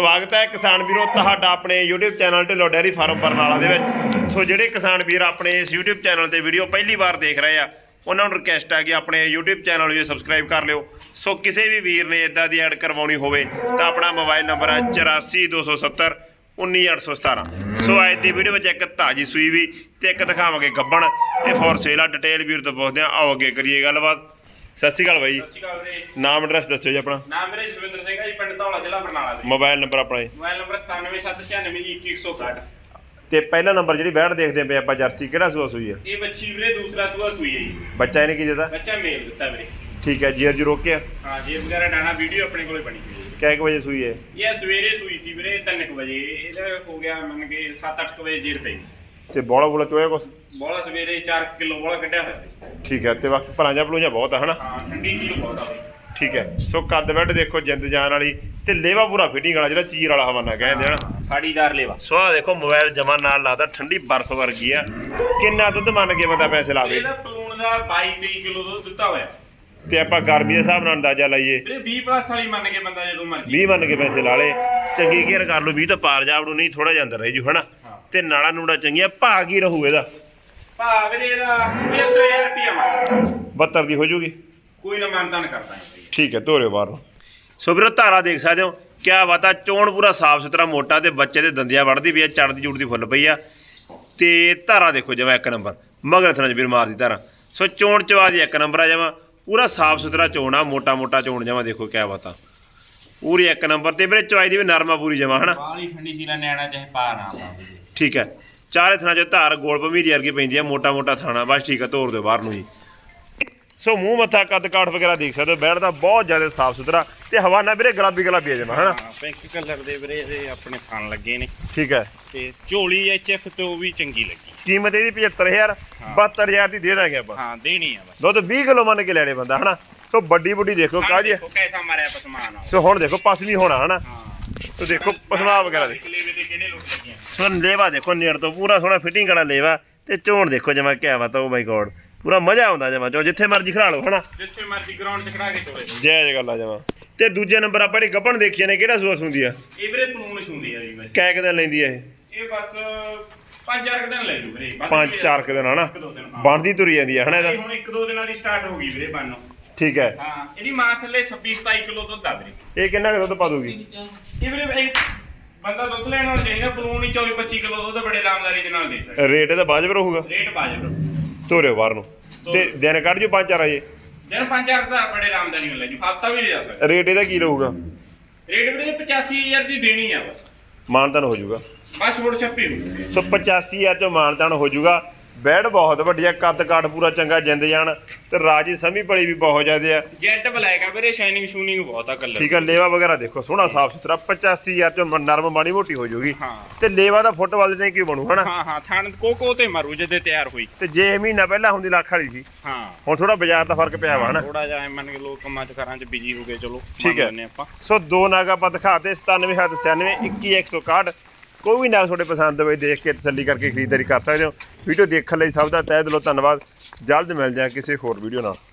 ਸਵਾਗਤ ਹੈ ਕਿਸਾਨ ਵੀਰੋ, ਤੁਹਾਡਾ ਆਪਣੇ YouTube channel Dhillon dairy farm Barnala ਦੇ ਵਿੱਚ। ਸੋ ਜਿਹੜੇ ਕਿਸਾਨ ਵੀਰ ਆਪਣੇ ਇਸ YouTube ਚੈਨਲ ਤੇ ਵੀਡੀਓ ਪਹਿਲੀ ਵਾਰ ਦੇਖ ਰਹੇ ਆ, ਉਹਨਾਂ ਨੂੰ ਰਿਕਵੈਸਟ ਆ ਕਿ ਆਪਣੇ YouTube ਚੈਨਲ ਨੂੰ ਸਬਸਕ੍ਰਾਈਬ ਕਰ ਲਿਓ। ਸੋ ਕਿਸੇ ਵੀ ਵੀਰ ਨੇ ਇਦਾਂ ਦੀ ਐਡ ਕਰਵਾਉਣੀ ਹੋਵੇ, ਤਾਂ ਆਪਣਾ ਮੋਬਾਈਲ ਨੰਬਰ ਹੈ 84270 19817 ਸੋ ਅੱਜ ਦੀ ਵੀਡੀਓ ਵਿੱਚ ਇੱਕ ਤਾਜੀ ਸੂਈ ਵੀ ਤੇ ਇੱਕ ਦਿਖਾਵਾਂਗੇ ਗੱਬਣ। ਇਹ ਫੋਰ ਸੇਲ ਆ ਡਿਟੇਲ ਵੀਰ ਤੋਂ ਪੁੱਛਦੇ ਆ। ਆਓ ਅੱਗੇ ਕਰੀਏ ਗੱਲਬਾਤ। ਸਤਿ ਸ਼੍ਰੀ ਅਕਾਲ ਬਾਈ ਜੀ। ਸਤਿ ਸ਼੍ਰੀ ਅਕਾਲ ਵੀਰੇ। ਨਾਮ ਐਡਰੈਸ ਦੱਸਿਓ ਜੀ ਆਪਣਾ। ਨਾਮ ਮੇਰਾ ਜਸਵਿੰਦਰ ਸਿੰਘ ਹੈ ਜੀ ਪਿੰਡ ਧੌਲਾ ਜ਼ਿਲ੍ਹਾ ਬਰਨਾਲਾ ਦੇ ਮੋਬਾਈਲ ਨੰਬਰ ਆਪਣਾ ਜੀ। ਮੋਬਾਈਲ ਨੰਬਰ 9776916161 ਤੇ ਪਹਿਲਾ ਨੰਬਰ ਜਿਹੜੀ ਬੈਠ ਦੇਖਦੇ ਪਏ ਆਪਾਂ ਜਰਸੀ ਕਿਹੜਾ ਸੂਆ ਸੂਈ ਹੈ ਇਹ ਬੱਚੀ ਵੀਰੇ ਦੂਸਰਾ ਸੂਆ ਸੂਈ ਹੈ ਜੀ। ਬੱਚਾ ਇਹਨੇ ਕੀ ਦਿੱਤਾ? ਬੱਚਾ ਮੇਲ ਦਿੱਤਾ ਵੀਰੇ। ਠੀਕ ਹੈ ਜੀਰ ਜੀ ਰੋਕਿਆ? ਹਾਂ ਜੀ ਵਗੈਰਾ ਡਾਣਾ ਵੀਡੀਓ ਆਪਣੇ ਕੋਲੇ ਬਣੀ ਹੋਈ ਹੈ। ਕਿੰਨੇ ਵਜੇ ਸੂਈ ਹੈ? ਇਹ ਸਵੇਰੇ ਸੂਈ ਸੀ ਵੀਰੇ 3 ਵਜੇ। ਇਹਦਾ ਹੋ ਗਿਆ ਮੰਨ ਕੇ 7-8 ਵਜੇ ਜੀਰ ਪਈ ਤੇ ਬੋਲਾ ਬੋਲਾ ਚੋਇਆ ਕੁਛ? ਬੋਲਾ ਸਵੇਰੇ 4 ਕਿਲੋ ਬੋਲਾ ਕੱਢਿਆ ਹੋਇਆ ਸੀ। ਠੀਕ ਹੈ ਤੇ ਵਕਤ ਭਲਾਂਜਾ ਭਲੂੰਜਾ ਬਹੁਤ ਆ ਹਨਾ? ਹਾਂ ਠੰਡੀ ਸੀ ਬਹੁਤ ਆ ਬਈ। ਠੀਕ ਹੈ ਸੋ ਕੱਦ ਬੈੱਡ ਦੇਖੋ ਜਿੰਦ ਜਾਨ ਵਾਲੀ ਤੇ ਲੇਵਾ ਪੂਰਾ ਫਿਟਿੰਗ ਵਾਲਾ ਜਿਹੜਾ ਚੀਰ ਵਾਲਾ ਹਵਾਨਾ ਕਹਿੰਦੇ ਹਨਾ? ਫਾੜੀਦਾਰ ਲੇਵਾ। ਸੋ ਆ ਦੇਖੋ ਮੋਬਾਈਲ ਜਮਾ ਨਾਲ ਲਾਦਾ ਠੰਡੀ ਬਰਫ਼ ਵਰਗੀ ਆ। ਕਿੰਨਾ ਦੁੱਧ ਮੰਨ ਕੇ ਬੰਦਾ ਪੈਸੇ ਲਾਵੇ? ਇਹਦਾ ਪਲੂਣ ਦਾ 22-23 ਕਿਲੋ ਦੁੱਧ ਦਿੱਤਾ ਹੋਇਆ। ਤੇ ਆਪਾਂ ਗਰਮੀ ਦੇ ਹਿਸਾਬ ਨਾਲ ਅੰਦਾਜ਼ਾ ਲਾਈਏ। ਵੀਰੇ 20 ਪਲੱਸ ਵਾਲੀ ਮੰਨ ਕੇ ਬੰਦਾ ਜਦੋਂ ਮਰਜ਼ੀ। 20 ਮੰਨ ਕੇ ਪੈਸੇ ਲਾ ਲੇ। ਚੰਗੀ ਕੇਅਰ ਕਰ ਲਓ 20 ਤਾਂ ਪਾਰ ਜਾਵੜੂ ਨਹੀਂ ਥੋੜਾ ਜਿਹਾ ਅੰਦਰ ਰਹਿ ਜੂ ਹਨਾ। ਤੇ ਨਾਲਾ ਨੂੜਾ ਚੰਗੀਆਂ ਭਾਗ ਹੀ ਰਹੂ ਇਹਦਾ। ਭਾ ਵੀਰੇ ਇਹਦਾ 75000 ਰੁਪਇਆ ਮੰਗਦਾ 72 ਦੀ ਹੋ ਜੂਗੀ। ਕੋਈ ਨਾ ਮਾਨਤਾਨ ਕਰਦਾ ਠੀਕ ਹੈ ਧੋਰਿਓ ਬਾਹਰ ਨੂੰ। ਸੋ ਵੀਰੋ ਧਾਰਾ ਦੇਖ ਸਕਦੇ ਹੋ ਕਿਆ ਬਾਤ ਆ ਚੋਣ ਪੂਰਾ ਸਾਫ਼ ਸੁਥਰਾ ਮੋਟਾ ਤੇ ਬੱਚੇ ਦੇ ਦੰਦੀਆਂ ਵੜਦੀ ਪਈ ਆ ਚੜਦੀ ਜੁੜਦੀ ਫੁੱਲ ਪਈ ਆ। ਤੇ ਧਾਰਾ ਦੇਖੋ ਜਮਾ ਇੱਕ ਨੰਬਰ ਮਗਰ ਥਣਾ ਵੀਰ ਮਾਰਦੀ ਧਾਰਾ। ਸੋ ਚੋਣ ਚਵਾ ਦੀ ਇੱਕ ਨੰਬਰ ਆ ਜਮਾ ਪੂਰਾ ਸਾਫ਼ ਸੁਥਰਾ ਚੋਣ ਆ ਮੋਟਾ ਮੋਟਾ ਚੋਣ ਜਮਾ ਦੇਖੋ ਕਿਆ ਬਾਤ ਆ। ਪੂਰੀ ਇੱਕ ਨੰਬਰ ਤੇ ਵੀਰੇ ਚਵਾਈ ਦੀ ਵੀ ਨਰਮ ਪੂਰੀ ਜਮਾ ਹਨਾ? ਬਾਲੀ ਠੰਡੀ ਸੀ ਲੈ ਨਿਆਣਾ ਚਾਹੇ ਪਾ ਨਾ ਪਾਵੇ ਠੀਕ ਹੈ। ਚਾਰੇ ਥਣਾ ਚ ਧਾਰ ਗੋਲ ਭਮੀ ਦੀ ਵਰਗੀ ਪੈਂਦੀ ਆ ਮੋਟਾ ਮੋਟਾ ਥਾਣਾ। ਬਸ ਠੀਕ ਹੈ ਤੋਰ ਦਿਓ ਬਾਹਰ ਨੂੰ ਜੀ। ਸੋ ਮੂੰਹ ਮੱਥਾ ਕੱਦ ਕਾਠ ਵਗੈਰਾ ਦੇਖ ਸਕਦੇ ਹੋ। ਬੈਠਦਾ ਬਹੁਤ ਜ਼ਿਆਦਾ ਸਾਫ਼ ਸੁਥਰਾ ਤੇ ਹਵਾਨਾ ਵੀਰੇ ਗੁਲਾਬੀ ਗੁਲਾਬੀ ਆ ਜਮਾ ਹਨਾ ਹਾਂ ਪਿੰਕ ਕਲਰ ਦੇ ਵੀਰੇ ਇਹਦੇ ਆਪਣੇ ਫਣ ਲੱਗੇ ਨੇ। ਠੀਕ ਹੈ। ਤੇ ਝੋਲੀ ਐਚਐਫ ਤੇ ਵੀ ਚੰਗੀ ਲੱਗੀ। ਕੀਮਤ ਇਹਦੀ 75000 ਹਾਂ। 72000 ਦੀ ਦੇ ਦਾਂਗੇ ਆਪਾਂ। ਹਾਂ ਦੇਣੀ ਆ ਬਸ। ਦੁੱਧ 20 ਕਿਲੋ ਮੰਨ ਕੇ ਲੈਣੇ ਬੰਦਾ ਹਨਾ ਸੋ ਵੱਡੀ ਵੱਡੀ ਦੇਖੋ ਹਾਂ, ਕਾਜੀ ਕੈਸਾ ਮਾਰਿਆ ਪਸਮਾਨ ਸੋ ਹੁਣ ਦੇਖੋ ਪਸਮੀ ਹੋਣਾ ਹਨਾ ਸੋ ਦੇਖੋ ਪਸਮਾ ਵਗੈਰਾ ਦੇ ਕਲੇਵੇ ਦੇ। ਕਿਹੜੇ ਲੁੱਟ ਲੱਗੀਆਂ ਸੋ ਲੇਵਾ ਦੇਖੋ ਨੇੜ ਤੋਂ ਪੂਰਾ ਸੋਹਣਾ ਫਿਟਿੰਗ ਵਾਲਾ ਲੇਵਾ ਤੇ ਝੋਣ ਦੇਖੋ ਜਮਾ ਕਿਆ ਬਾਤ ਓ ਮਾਈ ਗੋਡ ਪੂਰਾ ਮਜ਼ਾ ਆਉਂਦਾ ਜਮਾ ਚੋ ਜਿੱਥੇ ਮਰਜ਼ੀ ਖੜਾ ਲਓ ਹਨਾ? ਜਿੱਥੇ ਮਰਜ਼ੀ ਗਰਾਊਂਡ 'ਚ ਖੜਾ ਕੇ ਚੋਲੇ। ਜੈ ਜੈ ਗੱਲਾਂ ਜਮਾ। ਤੇ ਦੂਜੇ ਨੰਬਰ ਆਪਾਂ ਜਿਹੜੀ ਗੱਭਣ ਦੇਖੀਆਂ ਨੇ ਕਿਹੜਾ ਸੂਆ ਸੁੰਦੀ ਆ? ਇਹ ਵੀਰੇ ਪਲੂਣ ਛੁੰਦੀ ਆ ਜੀ ਵੈਸੇ ਕੈ ਕੁ ਦਿਨ ਲੈਂਦੀ ਆ ਇਹ? ਇਹ ਬਸ ਪੰਜ ਚਾਰ ਕੁ ਦਿਨ ਲੈ ਲੂ ਵੀਰੇ। ਵੱਧ ਪੰਜ ਨਹੀਂ ਚਾਰ ਕੁ ਦਿਨ ਹਨਾ। ਬਣਦੀ ਤੁਰੀ ਜਾਂਦੀ ਆ ਹਨਾ ਇਹ ਇਹਦਾ ਹੁਣ ਇੱਕ ਦੋ ਦਿਨਾਂ ਦੀ ਸਟਾਰਟ ਹੋ ਗਈ ਵੀਰੇ ਬੰਨੋ ਠੀਕ ਹੈ। ਹਾਂ ਇਹਦੀ ਮਾਂ ਥੱਲੇ 26 27 ਕਿਲੋ ਦੁੱਧ ਆ ਵੀਰੇ। ਇਹ ਕਿੰਨਾ ਕੁ ਦੁੱਧ ਪਾ ਦੂਗੀ? ਇਹ ਵੀਰੇ ਇੱਕ ਬੰਦਾ ਦੁੱਧ ਲੈਣ ਵਾਲਾ ਚਾਹੀਦਾ ਬਲੂਨ ਹੀ 24 25 ਕਿਲੋ ਦੁੱਧ ਬੜੇ ਆਰਾਮਦਾਰੀ ਦੇ ਨਾਲ ਦੇ ਸਕਦਾ। ਰੇਟ ਇਹਦਾ ਬਾਜਬ ਰਹੂਗਾ ਰੇਟ ਬਾਜਰ ਤੋਰਿਓ ਬਾਹਰ ਨੂੰ। ਤੇ ਦਿਨ ਕੱਢ ਜੋ ਪੰਜ ਚਾਰ ਅਜੇ ਜਨ ਪੰਜ ਚਾਰ ਦਾ ਬੜੇ ਆਰਾਮਦਾਰੀ ਨਾਲ ਲੈ ਜੂ ਹਫਤਾ ਵੀ ਲੈ ਜਾ ਸਕਦਾ। ਰੇਟ ਇਹਦਾ ਕੀ ਰਹੂਗਾ? ਰੇਟ ਵੀਰੇ 85000 ਦੀ ਦੇਣੀ ਆ ਬਸ। ਮਾਨਤਾਨ ਹੋ ਜਾਊਗਾ। ਬਸ ਮੁੜ ਛੱਪੀ ਹੋ ਸੋ 85000 ਚੋਂ ਮਾਨਤਾਨ ਹੋ ਜਾਊਗਾ। ਬੈਡ ਬਹੁਤ ਵੱਡੀ ਆ ਕੱਦ ਕਾਠ ਪੂਰਾ ਚੰਗਾ ਜਿੰਦ ਜਾਣ ਤੇ ਰਾਜੀ ਸਮੀ ਭਲੀ ਵੀ ਬਹੁਤ ਜ਼ਿਆਦੇ ਆ। ਜੈਟ ਬਲੈਕ ਆ ਵੀਰੇ ਸ਼ਾਈਨਿੰਗ ਸ਼ੂਨਿੰਗ ਬਹੁਤ ਆ ਕਲਰ ਠੀਕ ਆ ਲੇਵਾ ਵਗੈਰਾ ਦੇਖੋ ਸੋਹਣਾ ਸਾਫ਼ ਸੁਥਰਾ 85000 ਚੋਂ ਨਰਮ ਮਾੜੀ ਮੋਟੀ ਹੋ ਜਾਊਗੀ ਤੇ ਲੇਵਾ ਦਾ ਫੁੱਟਬਾਲ ਦੇ ਨਹੀਂ ਕੀ ਬਣੂ ਹਨਾ? ਹਾਂ ਹਾਂ ਥਣ ਕੋਕੋ ਤੇ ਮਾਰੂ ਜਦੇ ਤਿਆਰ ਹੋਈ। ਤੇ ਜੇ ਇਹ ਮਹੀਨਾ ਪਹਿਲਾਂ ਹੁੰਦੀ ਲੱਖ ਵਾਲੀ ਸੀ ਹਾਂ। ਹੁਣ ਥੋੜਾ ਬਾਜ਼ਾਰ ਦਾ ਫ਼ਰਕ ਪਿਆ ਵਾ ਹਨਾ? ਥੋੜਾ ਜਿਹਾ ਮੰਨ ਕੇ ਲੋਕ ਕੰਮਾਂ 'ਚ ਘਰਾਂ 'ਚ ਬਿਜ਼ੀ ਹੋ ਗਏ ਚਲੋ ਠੀਕ ਹੈ। ਸੋ ਦੋ ਨਾਗ ਆਪਾਂ ਦਿਖਾਤੇ 97 ਹੱਥ 96 21 161 ਕੋਈ ਵੀ ਨਾਗ ਤੁਹਾਡੇ ਪਸੰਦ ਹੋਵੇ, ਦੇਖ ਕੇ ਤਸੱਲੀ ਕਰਕੇ ਖਰੀਦਦਾਰੀ ਕਰ ਸਕਦੇ ਹੋ। ਵੀਡੀਓ ਦੇਖਣ ਲਈ ਸਭ ਦਾ ਤਹਿ ਦਿਲੋਂ ਧੰਨਵਾਦ। ਜਲਦ ਮਿਲ ਜਾ ਕਿਸੇ ਹੋਰ ਵੀਡੀਓ ਨਾਲ।